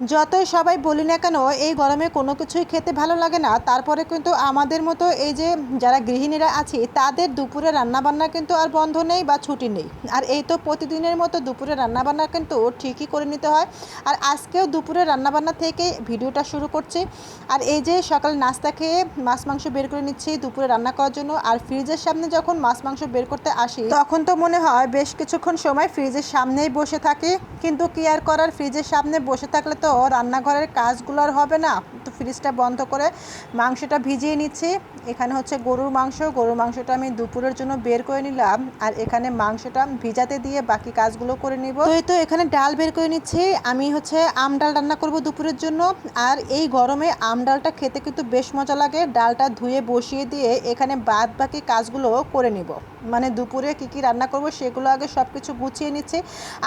যতই সবাই বলি না কেন, এই গরমে কোনো কিছুই খেতে ভালো লাগে না। তারপরে কিন্তু আমাদের মতো এই যে যারা গৃহিণীরা আছি, তাদের দুপুরে রান্নাবান্না কিন্তু আর বন্ধ নেই বা ছুটি নেই। আর এই তো প্রতিদিনের মতো দুপুরে রান্নাবান্না কিন্তু ঠিকই করে নিতে হয়। আর আজকেও দুপুরে রান্নাবান্না থেকে ভিডিওটা শুরু করছি। আর এই যে সকাল নাস্তা খেয়ে মাছ, মাংস বের করে নিচ্ছি দুপুরে রান্না করার জন্য। আর ফ্রিজের সামনে যখন মাছ, মাংস বের করতে আসি, তখন তো মনে হয় বেশ কিছুক্ষণ সময় ফ্রিজের সামনেই বসে থাকি। কিন্তু কি আর করার? ফ্রিজের সামনে বসে থাকলে তো রান্নাঘরের কাজগুলো আর হবে না। তো ফ্রিজটা বন্ধ করে মাংসটা ভিজিয়ে নিচ্ছি। এখানে হচ্ছে গরুর মাংস। গরুর মাংসটা আমি দুপুরের জন্য বের করে নিলাম। আর এখানে মাংসটা ভিজাতে দিয়ে বাকি কাজগুলো করে নিব। তো এই তো এখানে ডাল বের করে নিচ্ছি। আমি হচ্ছে আম ডাল রান্না করব দুপুরের জন্য। আর এই গরমে আম ডালটা খেতে কিন্তু বেশ মজা লাগে। ডালটা ধুয়ে বসিয়ে দিয়ে এখানে বাদ বাকি কাজগুলো করে নিব। মানে দুপুরে কি কি রান্না করব সেগুলো আগে সব কিছু গুছিয়ে নিচ্ছি।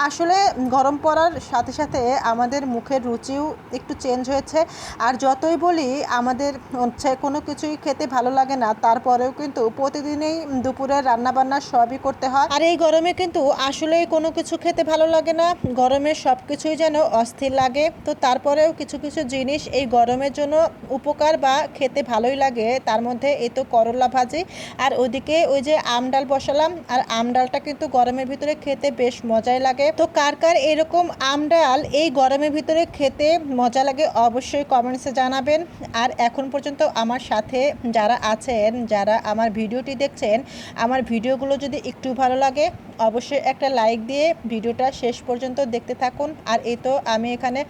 আসলে গরম পড়ার সাথে সাথে আমাদের মুখের রুচিও একটু চেঞ্জ হয়েছে। আর যতই বলি, আমাদের হচ্ছে কোনো কিছুই খেতে ভালো লাগে না, তারপরেও কিন্তু প্রতিদিনই দুপুরে রান্না বান্না সবই করতে হয়। আর এই গরমে কিন্তু আসলেই কোনো কিছু খেতে ভালো লাগে না, গরমে সব কিছুই যেন অস্থির লাগে। তো তারপরেও কিছু কিছু জিনিস এই গরমের জন্য উপকার বা খেতে ভালোই লাগে। তার মধ্যে এই তো করলা ভাজি, আর ওদিকে ওই যে আম ডাল বসালাম, আর আম ডালটা কিন্তু গরমের ভিতরে খেতে বেশ মজাই লাগে। তো কার কার এরকম আম ডাল এই গরমের ভিতরে খেতে মজা লাগে অবশ্যই কমেন্টসে জানাবেন। আর এখন পর্যন্ত আমার সাথে যারা আছেন, যারা আমার ভিডিওটি দেখছেন, আমার ভিডিওগুলো যদি একটু ভালো লাগে অবশ্যই একটা লাইক দিয়ে ভিডিওটা শেষ পর্যন্ত দেখতে থাকুন। আর এই তো আমি এখানে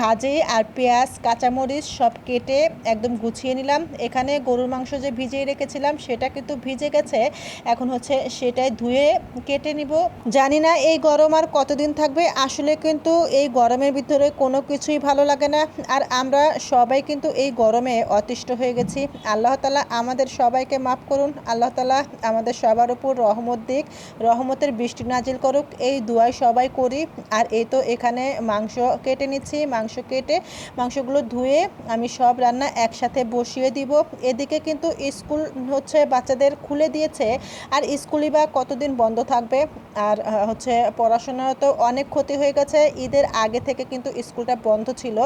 ভাজি আর পেঁয়াজ, কাঁচামরিচ সব কেটে একদম গুছিয়ে নিলাম। এখানে গরুর মাংস যে ভিজিয়ে রেখেছিলাম, সেটা কিন্তু ভিজে গেছে। এখন হচ্ছে সেটাই ধুয়ে কেটে নিব। জানি না এই গরম আর কতদিন থাকবে। আসলে কিন্তু এই গরমের ভিতরে কোনো কিছুই ভালো লাগে না। আর আমরা সবাই কিন্তু এই গরমে অতিষ্ঠ হয়ে গেছি। আল্লাহ তালা আমাদের সবাইকে মাফ করুন। আল্লাহ তালা আমাদের সবার উপর রহমত দিক। রহমতের বৃষ্টি নাজিল করুক, এই দুয়াই সবাই করি। আর এই তো এখানে মাংস কেটে নিচ্ছি, মাংস কেটে মাংসগুলো ধুয়ে আমি সব রান্না একসাথে বসিয়ে দিব। এদিকে কিন্তু স্কুল হচ্ছে বাচ্চাদের খুলে দিয়েছে, আর স্কুলই বা কতদিন বন্ধ থাকবে? আর হচ্ছে পড়াশোনার তো অনেক ক্ষতি হয়ে গেছে, ঈদের আগে থেকে কিন্তু স্কুলটা বন্ধ ছিল।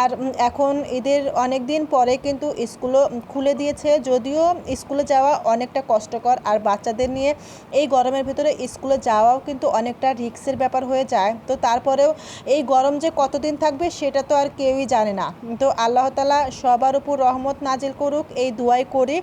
আর এখন ঈদের অনেক দিন পরে কিন্তু স্কুলও খুলে দিয়েছে, যদিও স্কুলে যাওয়া অনেকটা কষ্টকর। আর বাচ্চাদের নিয়ে এই গরমের ভিতরে স্কুলে যাওয়াও কিন্তু অনেকটা রিক্সের ব্যাপার হয়ে যায়। তো তারপরেও এই গরম যে কতদিন থাকবে সেটা তো আর কেউই জানে না। তো আল্লাহ তালা সবার উপর রহমত নাজিল করুক, এই দুয়াই করি।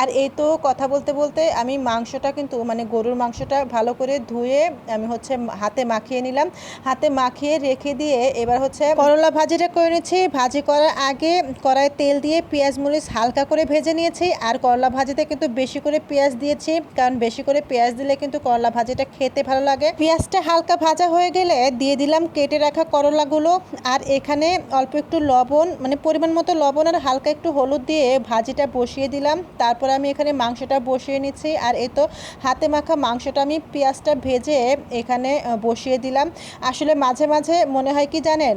আর এই তো কথা বলতে বলতে আমি মাংসটা কিন্তু মানে গরুর মাংসটা ভালো করে ধুয়ে আমি হচ্ছে হাতে মাখিয়ে নিলাম। হাতে মাখিয়ে রেখে দিয়ে এবার হচ্ছে করলা ভাজিটা করে নিচ্ছি। ভাজি করার আগে কড়াইয়ে তেল দিয়ে পেঁয়াজ মরিচ হালকা করে ভেজে নিয়েছি। আর করলা ভাজিতে কিন্তু বেশি করে পেঁয়াজ দিয়েছি। কারণ বেশি করে পেঁয়াজ দিলে কিন্তু করলা ভাজিটা খেতে ভালো লাগে। পেঁয়াজটা হালকা ভাজা হয়ে গেলে দিয়ে দিলাম কেটে রাখা করলাগুলো। আর এখানে অল্প একটু লবণ মানে পরিমাণ মতো লবণ আর হালকা একটু হলুদ দিয়ে ভাজিটা বসিয়ে দিলাম। তারপর আমি এখানে মাংসটা বসিয়ে নিচ্ছি। আর এই তো হাতে মাখা মাংসটা আমি পেঁয়াজটা ভেজে এখানে বসিয়ে দিলাম। আসলে মাঝে মাঝে মনে হয় কি জানেন?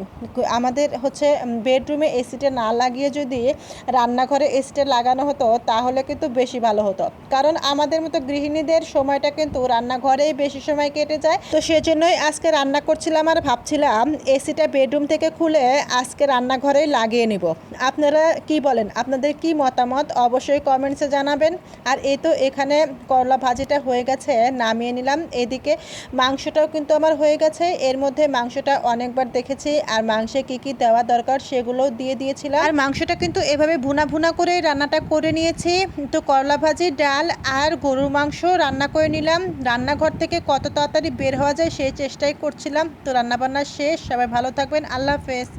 আমাদের হচ্ছে বেডরুমে এসিটা না লাগিয়ে যদি রান্নাঘরে এসিটা লাগানো হতো, তাহলে কিন্তু বেশি ভালো হতো। কারণ আমাদের মতো গৃহিণীদের সময়টা কিন্তু রান্নাঘরেই বেশি সময় কেটে যায়। তো সেজন্যই আজকে রান্না করছিলাম আর ভাবছিলাম এসিটা বেডরুম থেকে খুলে আজকে রান্নাঘরেই লাগিয়ে নিব। আপনারা কি বলেন? আপনাদের কি মতামত? অবশ্যই কমেন্টসে জানাবেন। আর এই তো এখানে করলা ভাজিটা হয়ে গেছে, নামিয়ে নিলাম। এদিকে মাংসটাও কিন্তু আমার হয়ে গেছে। এর মধ্যে মাংসটা অনেকবার দেখেছি আর মাংসে কি কি দেওয়া দরকার সেগুলোও দিয়ে দিয়েছিলাম। আর মাংসটা কিন্তু এভাবে ভুনা ভুনা করে রান্নাটা করে নিয়েছি। তো করলা ভাজি, ডাল আর গরুর মাংস রান্না করে নিলাম। রান্নাঘর থেকে কত তাড়াতাড়ি বের হওয়া যায় সেই চেষ্টাই করছিলাম। তো রান্নাবান্না শেষ। সবাই ভালো থাকবেন। আল্লাহ হাফেজ।